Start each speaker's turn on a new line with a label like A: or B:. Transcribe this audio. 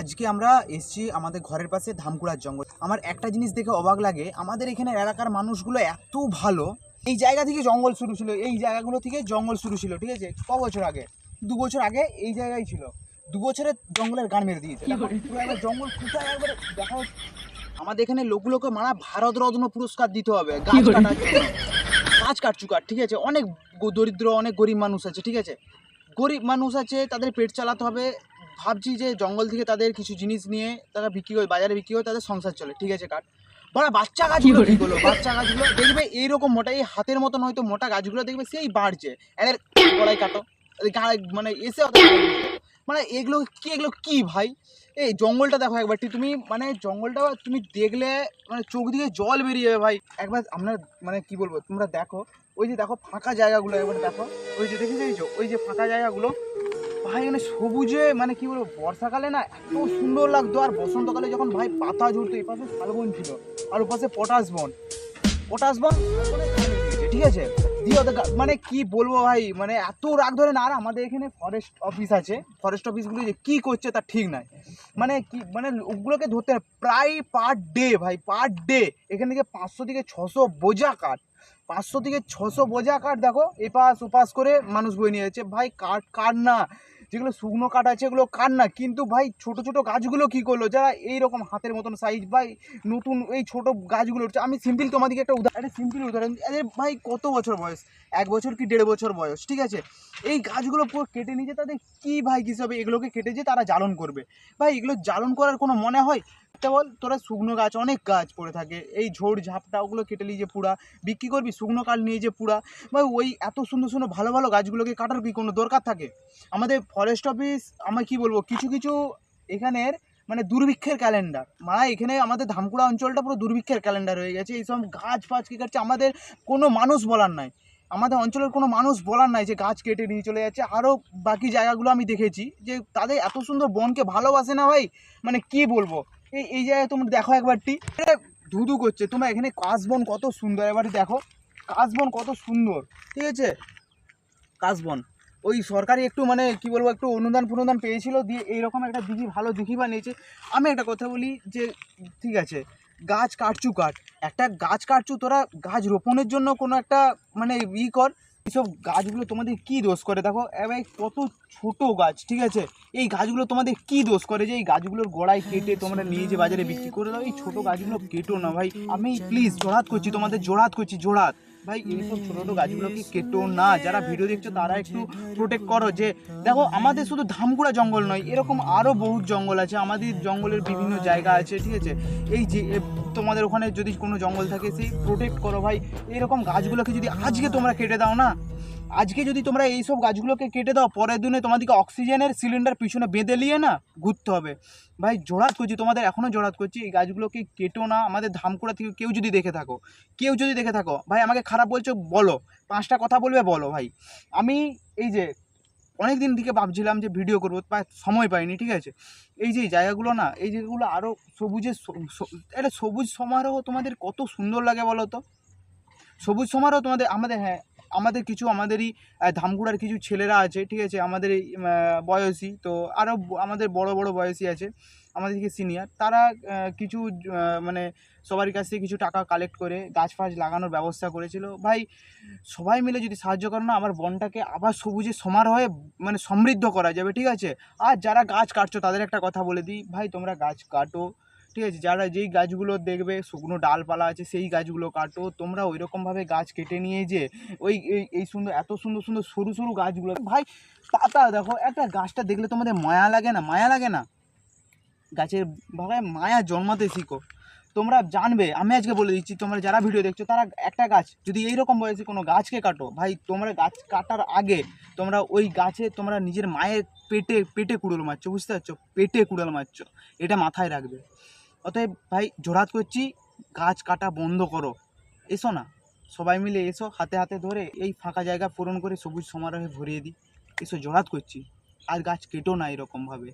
A: আজকে আমরা এসছি আমাদের ঘরের পাশে ধামকুড়ার জঙ্গল। আমার একটা জিনিস দেখে অবাক লাগে আমাদের এখানে এলাকার মানুষগুলো এত ভালো। এই জায়গা থেকে জঙ্গল শুরু ছিল এই জায়গাগুলো থেকে জঙ্গল শুরু ছিল ঠিক আছে? ক বছর আগে? দু বছর আগে এই জায়গায় ছিল। দু বছরে জঙ্গলের গান মেরে দিয়েছে। জঙ্গল কোথায় একবার দেখা। আমাদের এখানে লোকগুলোকে মারা ভারত রত্ন পুরস্কার দিতে হবে। গাছ কাটার। গাছ কাটছু কাট ঠিক আছে? অনেক দরিদ্র অনেক গরিব মানুষ আছে ঠিক আছে? গরিব মানুষ আছে তাদের পেট চালাতে হবে। ভাবছি যে জঙ্গল থেকে তাদের কিছু জিনিস নিয়ে তারা বিক্রি করে বাজারে বিক্রি করে তাদের সংসার চলে ঠিক আছে কাট। বড় বাচ্চা গাছগুলো কি করল বাচ্চা গাছগুলো দেখবে এইরকম মোটা এই হাতের মতন হয়তো মোটা গাছগুলো দেখবে সেই বাড়ছে। এদের গলায় কাটো মানে এসে মানে এগুলো কি এগুলো কি ভাই? এই জঙ্গলটা দেখো একবারটি তুমি মানে জঙ্গলটা তুমি দেখলে মানে চোখ দিয়ে জল বেরিয়ে যাবে ভাই। একবার আমরা মানে কি বলব তোমরা দেখো ওই যে দেখো ফাঁকা জায়গাগুলো একবার দেখো। ওই যে দেখে দেখেছ ওই যে ফাঁকা জায়গাগুলো ভাই মানে সবুজে মানে কি বলব বর্ষাকালে না এত সুন্দর লাগতো। আর বসন্তকালে যখন ভাই পাতা ঝরতো এই পাশে শালবন ছিল আর ওই পাশে পটাশ বন। পটাশ বন দিয়েছে, ঠিক আছে? মানে কি বলব ভাই মানে এত রাগ ধরে না আর আমাদের এখানে ফরেস্ট অফিস আছে। ফরেস্ট অফিসগুলো যে কী করছে তা ঠিক নাই। মানে কি মানে ওগুলোকে ধরতে প্রায় পার ডে ভাই পার ডে এখান থেকে পাঁচশো থেকে ছশো বোঝা কাঠ পাঁচশো থেকে ছশো বোঝা কাঠ দেখো এপাশ ওপাশ করে মানুষ বয়ে নিয়ে যাচ্ছে। ভাই কাঠ কাঠ না যেগুলো শুকনো কাঠ আছে, এগুলো কার না? কিন্তু ভাই, ছোট ছোট গাছগুলো কি করল? যারা এইরকম হাতের মতন সাইজ ভাই নতুন এই ছোট গাছগুলো আমি সিম্পল তোমাদেরকে একটা উদাহরণ একটা সিম্পল উদাহরণ, আরে ভাই, কত বছর বয়স? এক বছর কি দেড় বছর বয়স? ঠিক আছে? এই গাছগুলো পুরো কেটে নিয়ে তাদের কী ভাই হিসাবে এগুলোকে কেটে যে তারা জ্বালন করবে। ভাই, এগুলো জ্বালন করার কোনো মনে হয়? তা বল, তোরা শুকনো গাছ, অনেক গাছ পড়ে থাকে। এই ঝোড় ঝাপটা, ওগুলো কেটে নিয়ে যে পুরা, বিক্রি করবি, শুকনো কাঠ নিয়ে যে পুরা। বা ওই এত সুন্দর সুন্দর ভালো ভালো গাছগুলোকে কাটার কি কোনো দরকার থাকে? আমাদের ফরেস্ট অফিস আমার কি বলব, কিছু কিছু এখানের মানে দুর্ভিক্ষের ক্যালেন্ডার মানে এখানে আমাদের ধামকুড়া অঞ্চলটা পুরো দুর্ভিক্ষের ক্যালেন্ডার হয়ে গেছে। এইসব গাছ ফাছ কি কাটছে, আমাদের কোনো মানুষ বলার নাই। আমাদের অঞ্চলের কোনো মানুষ বলার নাই যে গাছ কেটে নিয়ে চলে যাচ্ছে। আরও বাকি জায়গাগুলো আমি দেখেছি যে তাদের এত সুন্দর বনকে ভালোবাসে না ভাই? মানে কি বলব? এই এই জায়গায় তোমরা দেখো একবারটি। ধুধু করছে। তোমরা এখানে কাশবন কত সুন্দর। এবারটি দেখো, কাশবন কত সুন্দর। ঠিক আছে? কাশবন। ওই সরকারি একটু মানে কি বলব, একটু অনুদান ফনুদান পেয়েছিল, দিয়ে এইরকম একটা দিঘি, ভালো দিঘি বানিয়েছে। আমি একটা কথা বলি যে, ঠিক আছে, গাছ কাটছু কাট। একটা গাছ কাটছু তোরা গাছ রোপণের জন্য কোনো একটা মানে ই কর এইসব গাছগুলো তোমাদের কি দোষ করে? দেখো, এবার কত ছোট গাছ, ঠিক আছে? এই গাছগুলো তোমাদের কি দোষ করে যে এই গাছগুলোর গোড়ায় কেটে তোমরা নিয়ে যে বাজারে বিক্রি করে দাও? এই ছোট গাছগুলো কেটো না ভাই। আমি প্লিজ জোড়াত করছি, তোমাদের জোড়াত করছি, জোড়াত। ভাই এইসব ছোট ছোটো গাছগুলোকে কেটো না? যারা ভিডিও দেখছ, তারা একটু প্রোটেক্ট করো যে, দেখো, আমাদের শুধু ধামগুড়া জঙ্গল নয়, এরকম আরও বহুত জঙ্গল আছে, আমাদের জঙ্গলের বিভিন্ন জায়গা আছে, ঠিক আছে? এই যে তোমাদের ওখানে যদি কোনো জঙ্গল থাকে, সেই প্রোটেক্ট করো ভাই। এরকম গাছগুলোকে যদি আজকে তোমরা কেটে দাও না আজকে যদি তোমরা এইসব গাছগুলোকে কেটে দাও, পরের দিনে তোমাদেরকে অক্সিজেনের সিলিন্ডার পিছনে বেঁধে নিয়ে না ঘুরতে হবে। ভাই জোড়াত করছি, তোমাদের এখনও জোড়াত করছি, এই গাছগুলোকে কেটো না, আমাদের ধামকুড়া থেকে কেউ যদি দেখে থাকো, কেউ যদি দেখে থাকো, ভাই, আমাকে খারাপ বলছো, বলো, পাঁচটা কথা বলবে, বলো, ভাই। আমি এই যে অনেক দিন থেকে ভাবছিলাম যে ভিডিও করব সময় পাইনি, ঠিক আছে? এই যে জায়গাগুলো না, এই জায়গাগুলো আরও সবুজের একটা সবুজ সমারোহ তোমাদের কত সুন্দর লাগে বলো তো? সবুজ সমারোহ তোমাদের, আমাদের হ্যাঁ আমাদের কিছু আমাদেরই আহ, ধামকুড়ার কিছু ছেলেরা আছে ঠিক আছে? আমাদের বয়সী তো আরও আমাদের বড় বড় বয়সী আছে আমাদের থেকে সিনিয়র তারা কিছু মানে সবার কাছ থেকে কিছু টাকা কালেক্ট করে গাছ ফাছ লাগানোর ব্যবস্থা করেছিল। ভাই সবাই মিলে যদি সাহায্য করো না আমার বনটাকে আবার সবুজে সমারোহে মানে সমৃদ্ধ করা যাবে ঠিক আছে? আর যারা গাছ কাটছো তাদের একটা কথা বলে দিই ভাই তোমরা গাছ কাটো ঠিক আছে, যারা যেই গাছগুলো দেখবে, শুকনো ডালপালা আছে, সেই গাছগুলো কাটো। তোমরা ওই রকমভাবে গাছ কেটে নিয়ে যে, ওই, এই সুন্দর, এত সুন্দর সুন্দর সরু সরু গাছগুলো। ভাই পাতা দেখো, একটা গাছটা দেখলে তোমাদের মায়া লাগে না? মায়া লাগে না? গাছের ভাবে মায়া জন্মাতে শিখো। তোমরা জানবে, আমি আজকে বলে দিচ্ছি, তোমরা যারা ভিডিও দেখছ, তারা একটা গাছ, যদি এইরকম বয়সে কোনো গাছকে কাটো, ভাই, তোমরা গাছ কাটার আগে তোমরা ওই গাছে তোমরা নিজের মায়ের পেটে পেটে কুড়োল মারছো, বুঝতে পারছ? পেটে কুড়াল মারছো, এটা মাথায় রাখবে। অতএব ভাই, জোরাত করছি, গাছ কাটা বন্ধ করো। এসো না। সবাই মিলে এসো, হাতে হাতে ধরে এই ফাঁকা জায়গা পূরণ করে সবুজ সমারোহে ভরিয়ে দিই। এসো, জোরাত করছি। আর গাছ কেটো না এরকমভাবে।